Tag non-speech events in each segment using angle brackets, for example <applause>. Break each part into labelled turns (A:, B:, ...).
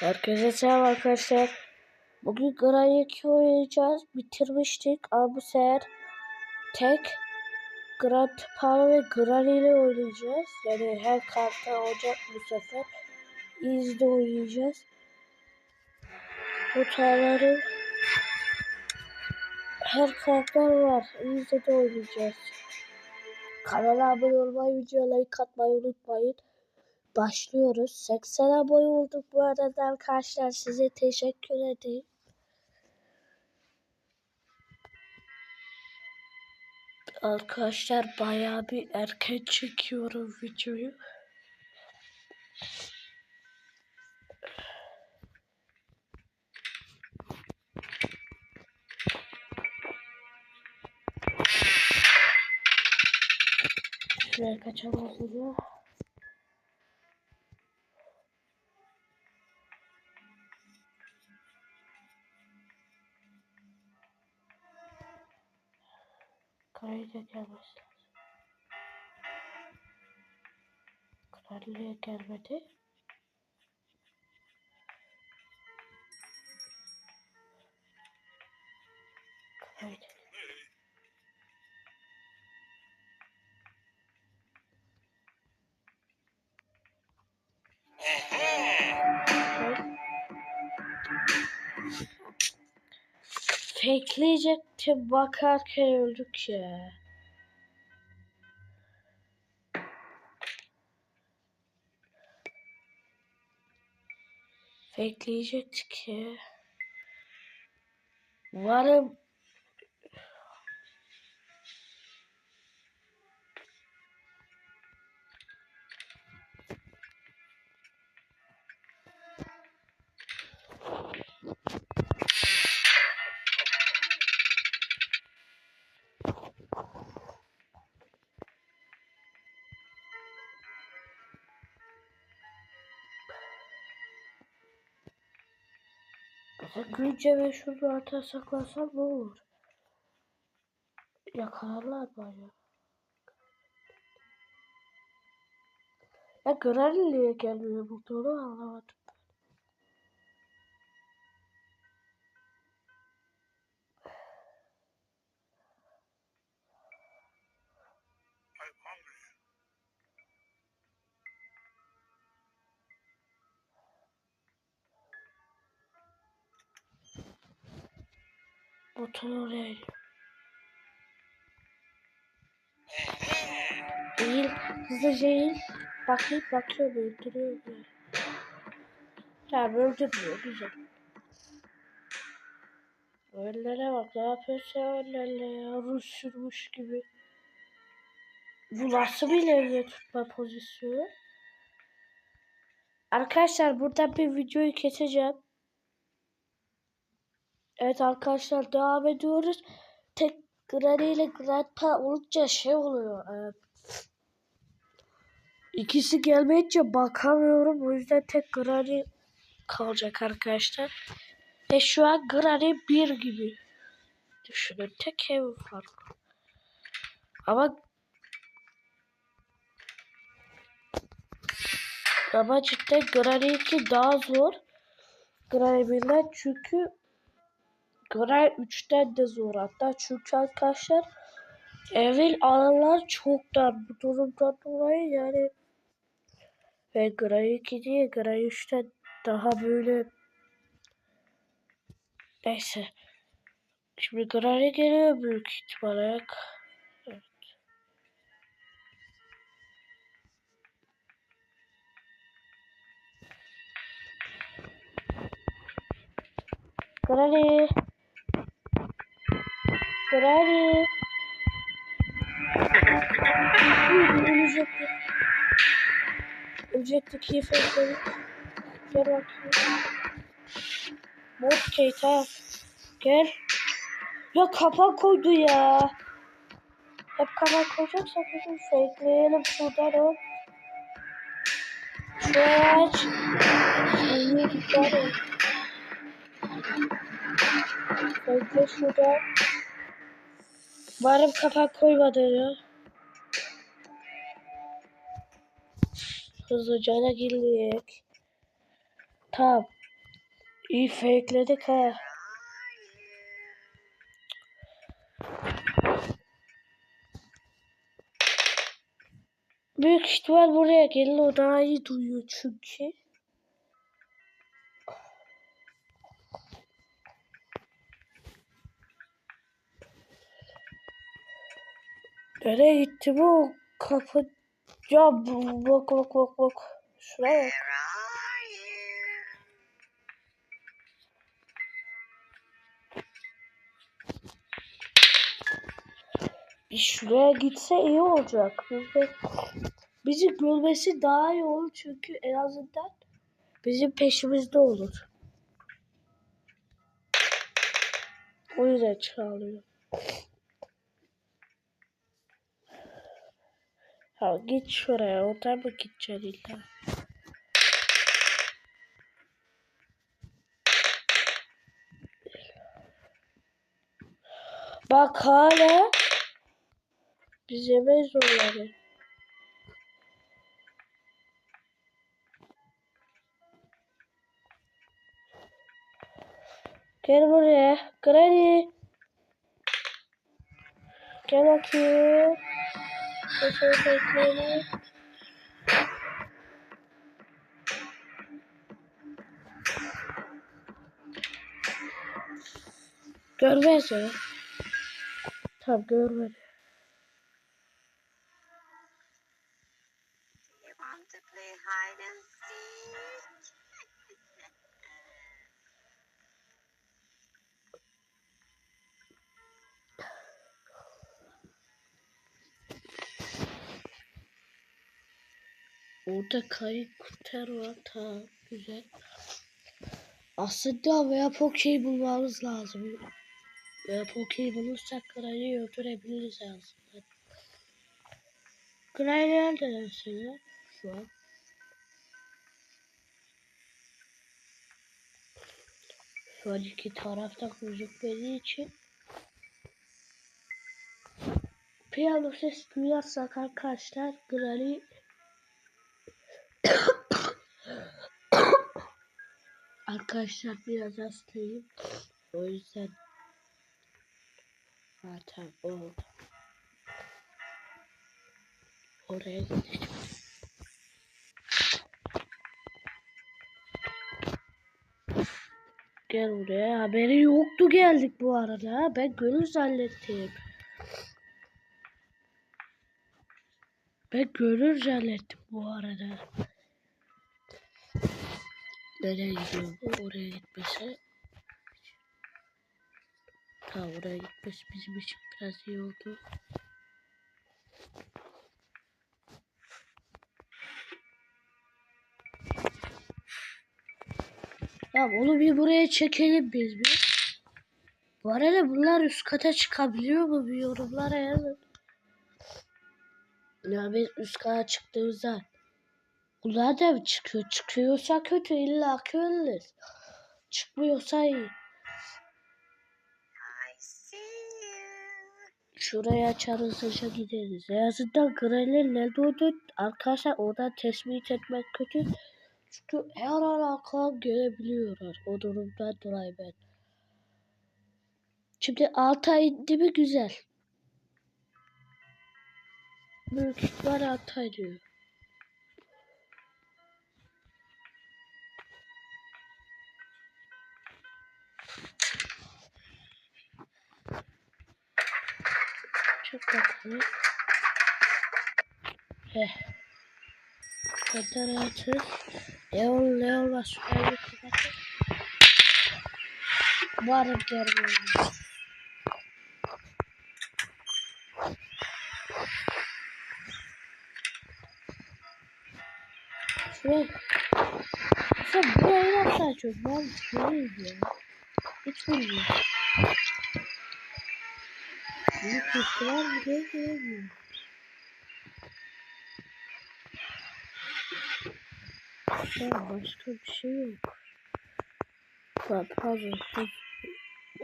A: Herkese selam arkadaşlar. Bugün Granny 2 oynayacağız. Bitirmiştik ama bu sefer tek Grand Power ve Granny ile oynayacağız. Yani her kartta olacak bu sefer. İzde oynayacağız. Bu tarları her karakter var. İzde de oynayacağız. Kanala abone olmayı, videoya like atmayı unutmayın. Başlıyoruz. 80 abone olduk bu arada arkadaşlar. Size teşekkür ederim. Arkadaşlar bayağı bir erken çekiyorum videoyu. Şuraya kaçalım Kraliçe gelmesi lazım. Gelmedi. Kraliçe. Fakeleyecektim bakarken öldük ya. Fakeleyecektik ya. Varım. Gülce ve şunu arta saklasam ne olur? Yakalarlar acaba? Ya Granny niye gelmiyor burada onu anlamadım. Botun oraya <laughs> iniyor. Eğil, hızlıca eğil. Bakayım, bakıyor, öldürüyor. Tamam, öldürmüyor, güzel. Öllere bak, ne yapıyorsa öllerle ya, Rus sürmüş gibi. Bu nasıl bir levye tutma pozisyonu? Arkadaşlar burada bir videoyu keseceğim. Evet arkadaşlar devam ediyoruz. Tek Granny ile Grandpa olunca şey oluyor. E, ikisi gelmeyince bakamıyorum. O yüzden tek Granny kalacak arkadaşlar. Ve şu an Granny 1 gibi. Düşünün tek ev farklı. Ama ama cidden Granny 2 daha zor. Granny 1'den çünkü Granny 3'ten de zor hatta. Çünkü arkadaşlar evin alanlar çok dar bu durumdan dolayı yani ve Granny 2 değil Granny 3'ten daha böyle neyse. Şimdi Granny geliyor büyük ihtimalle. Evet. Granny Granny Ölecekti. Ölecekti keyifleri. Gel bakayım. Mod Keita. Gel. Ya kapak koydu ya. Hep kapak koyacaksak bizim fakeleyelim şuradan o. Aç. Niye gitti Fakele şuradan. Varım kapak koymadı ya. Hızlıca da girdik. Tamam. İyi fakeledik ha. Büyük ihtimal buraya gelir o daha iyi duyuyor çünkü. Nereye gitti bu kapı? Ya bak bak bak bak. Şuraya bak. Bir şuraya gitse iyi olacak. Bizi, bizi görmesi daha iyi olur çünkü en azından bizim peşimizde olur. O yüzden çağırıyor. Ha git şuraya. Oradan mı gideceksin illa? Bak hala biz yemeyiz onları. Gel buraya. Granny. Gel bakayım. Bekleyelim. Görmez ya. Tamam görmedi.
B: You
A: Orada kayık kuter var. Tamam güzel. Aslında veya pokeyi bulmamız lazım. Veya pokeyi bulursak Granny'i öldürebiliriz aslında. Granny nerede mesela? Şu an. Şu an iki tarafta gözükmediği için. Piyano ses duyarsak arkadaşlar Granny Arkadaşlar biraz hastayım. O yüzden zaten o oraya gideceğim. Gel buraya. Haberi yoktu geldik bu arada. Ben gönül zannettim. Ben gönül zannettim bu arada. Nereye gidiyor bu? Oraya gitmesi. Tamam oraya gitmesi bizim için biraz iyi oldu. Ya onu bir buraya çekelim biz bir. Bu arada bunlar üst kata çıkabiliyor mu? Bir yorumlara yazın. Ya biz üst kata çıktığımızda bunlar da çıkıyor? Çıkıyorsa kötü illa ölürüz. Çıkmıyorsa iyi. Şuraya açarız hızlıca gideriz. En azından Granny'ler nerede olduğunu arkadaşlar oradan tespit etmek kötü. Çünkü her an aklına gelebiliyorlar. O durumdan dolayı ben. Şimdi alta indi mi güzel. Büyük ihtimal alta diyor. Çok bakalım. Heh. Kadar rahatız. Leon Leon var. Şurayı bir kapatın. Varım görmüyorum. Şuraya. Sen buraya nasıl açıyorsun? Ben nereye gidiyorum? Hiç bilmiyorum. Büyük ihtimal buraya gelemiyorum. Ya başka bir şey yok. Bak pardon.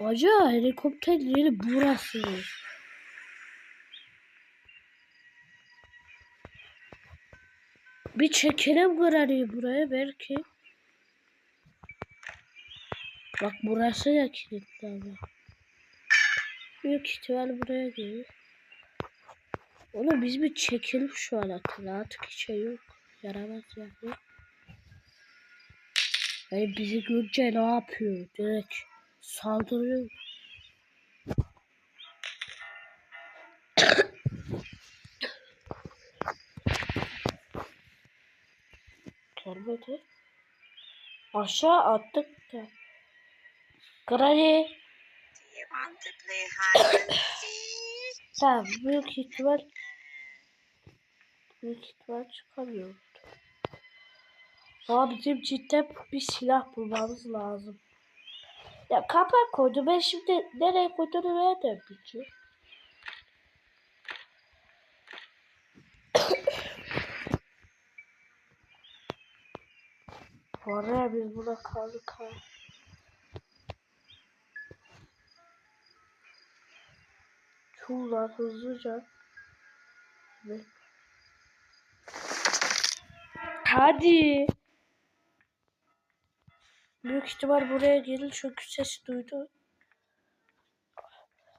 A: Acaba helikopter yeri burası. Bir çekelim Granny'i buraya belki. Bak burası da kilitli ama. Büyük ihtimal buraya gelir. Onu biz bir çekelim şu an akıllı. Artık hiç şey yok. Yaramaz yani. Yani bizi görünce ne yapıyor? Direkt saldırıyor. Gelmedi. Aşağı attık da. Granny.
B: Seek?
A: Tamam büyük ihtimal büyük ihtimal çıkamıyor. Ama bizim cidden bir silah bulmamız lazım. Ya kapak koydu. Ben şimdi nereye koyduğunu nereden bileceğim? <coughs> Oraya biz buna kaldık ha. Çuğlar hızlıca. Evet. Hadi. Büyük ihtimal buraya gelir çünkü sesi duydu.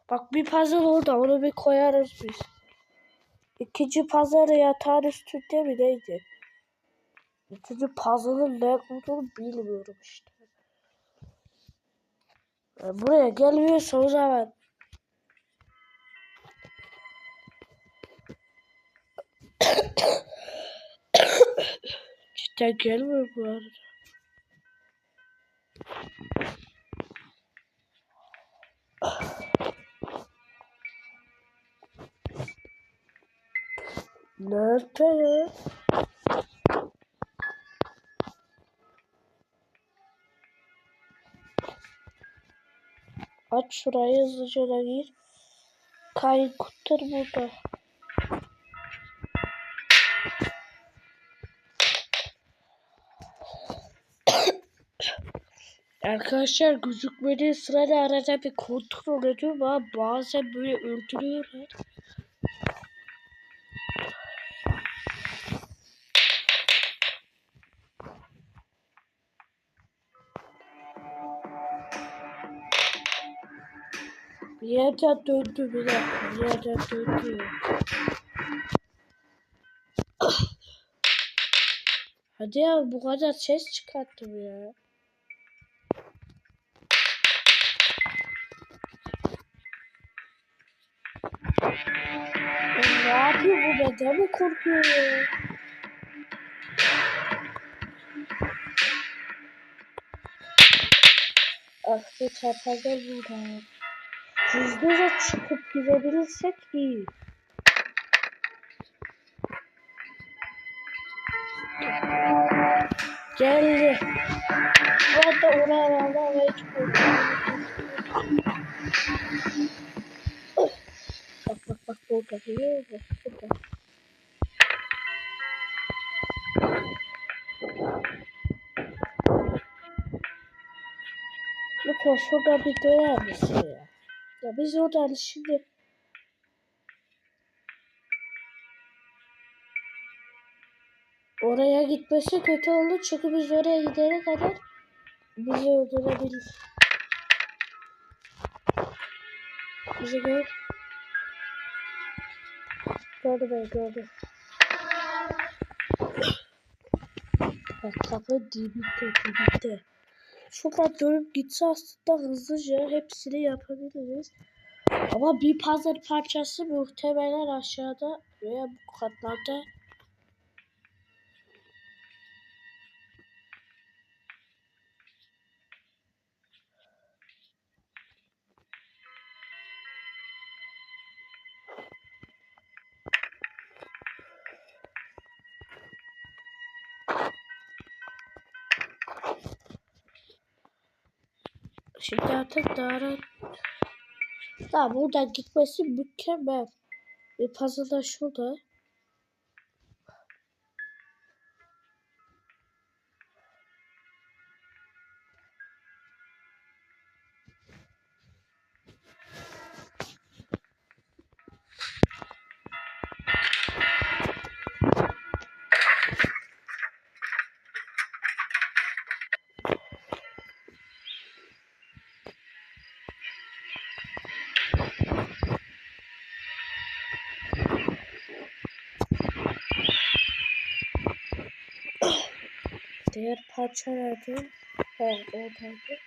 A: Bak bir puzzle orada onu bir koyarız biz. İkinci puzzle yatağın üstünde mi neydi? İkinci puzzle'ın ne olduğunu bilmiyorum işte. Buraya gelmiyorsa o zaman Cidden gelmiyor bu arada. Nerede ya? Aç şurayı hızlıca da gir. Kayın kurtar burada. Arkadaşlar gözükmediği sırada arada bir kontrol ediyorum ama bazen böyle öldürüyorlar. Bir yerden döndü bir dakika. Bir yerden döndü. <coughs> Hadi ya bu kadar ses çıkarttım ya. Bu mi korkuyor ya? Ah bir çarpacağız burada. Hızlıca çıkıp gidebilirsek iyi. Geldi. Ben de oralarda ve hiç korkmuyorum. Bak bak bak burada bak burada. Lütfen şurada bir döner misin ya? Ya biz oradan şimdi oraya gitmesi kötü oldu çünkü biz oraya gidene kadar bizi öldürebilir. Bizi gör. Gördü beni gördü. Bak kapı dibinde dibinde. Şuradan dönüp gitse aslında hızlıca hepsini yapabiliriz. Ama bir puzzle parçası muhtemelen aşağıda veya bu katlarda. Şimdi artık daha. Daha buradan gitmesi mükemmel. Bir puzzle da şurada. Diğer parça nerede? He oradaydı.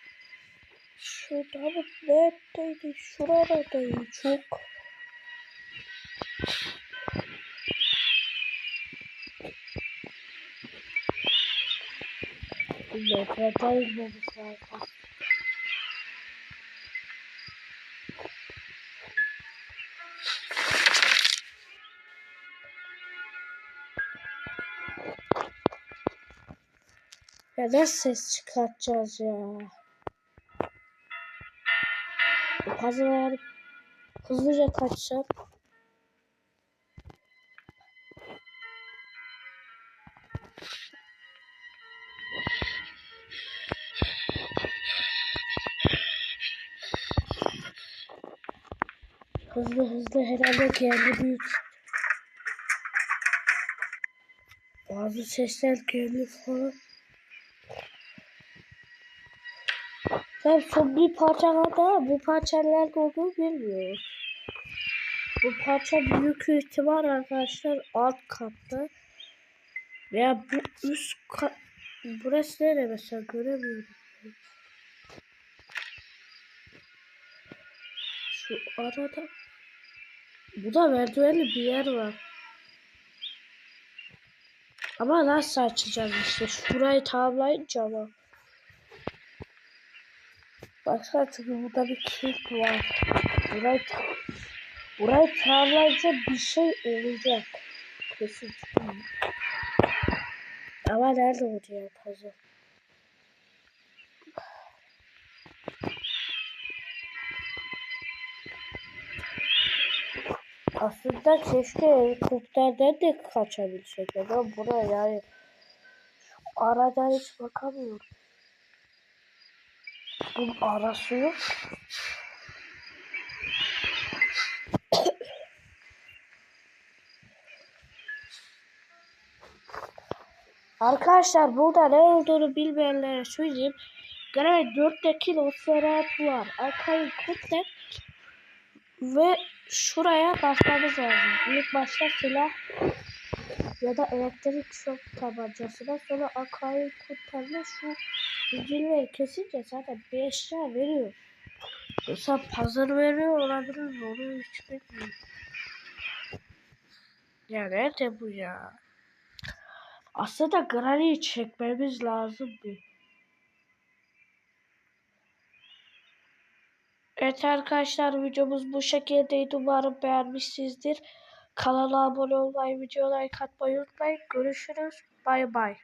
A: Şurada mı? Neredeydi? Şuradaydı. Çok. Metrede inmemiz lazım. Nasıl ses çıkartacağız ya? Hazır yani hızlıca kaçsam. Hızlı hızlı herhalde geldi büyük. Bazı sesler geldi falan. Ben son bir parça kaldı ama bu parça nerede olduğunu bilmiyorum. Bu parça büyük ihtimal arkadaşlar alt katta. Veya bu üst kat. Burası nere mesela göremiyorum. Şu arada. Bu da merdivenli bir yer var. Ama nasıl açacağız işte. Şurayı tamamlayınca ama. Baksana çünkü burada bir kilit var. Burayı, burayı tamamlayınca bir şey olacak. Kesin. Ama nerede oluyor puzzle? Aslında keşke helikopterden de kaçabilsek. Ama buraya yani şu aradan hiç bakamıyorum. Bunun arası yok. Arkadaşlar burada ne olduğunu bilmeyenlere söyleyeyim. Gene 4'teki Nosferatu var. Arkayı kutlet ve şuraya basmamız lazım. İlk başta silah ya da elektrik şok tabancasına sonra akayı kurtarma şu zincirleri kesince zaten bir eşya veriyor. Mesela puzzle veriyor olabilir mi? Onu hiç bilmiyorum. Ya nerede bu ya? Aslında Granny'i çekmemiz lazım bir. Evet arkadaşlar videomuz bu şekildeydi. Umarım beğenmişsinizdir. Kanala abone olmayı, videoya like atmayı unutmayın. Görüşürüz. Bay bay.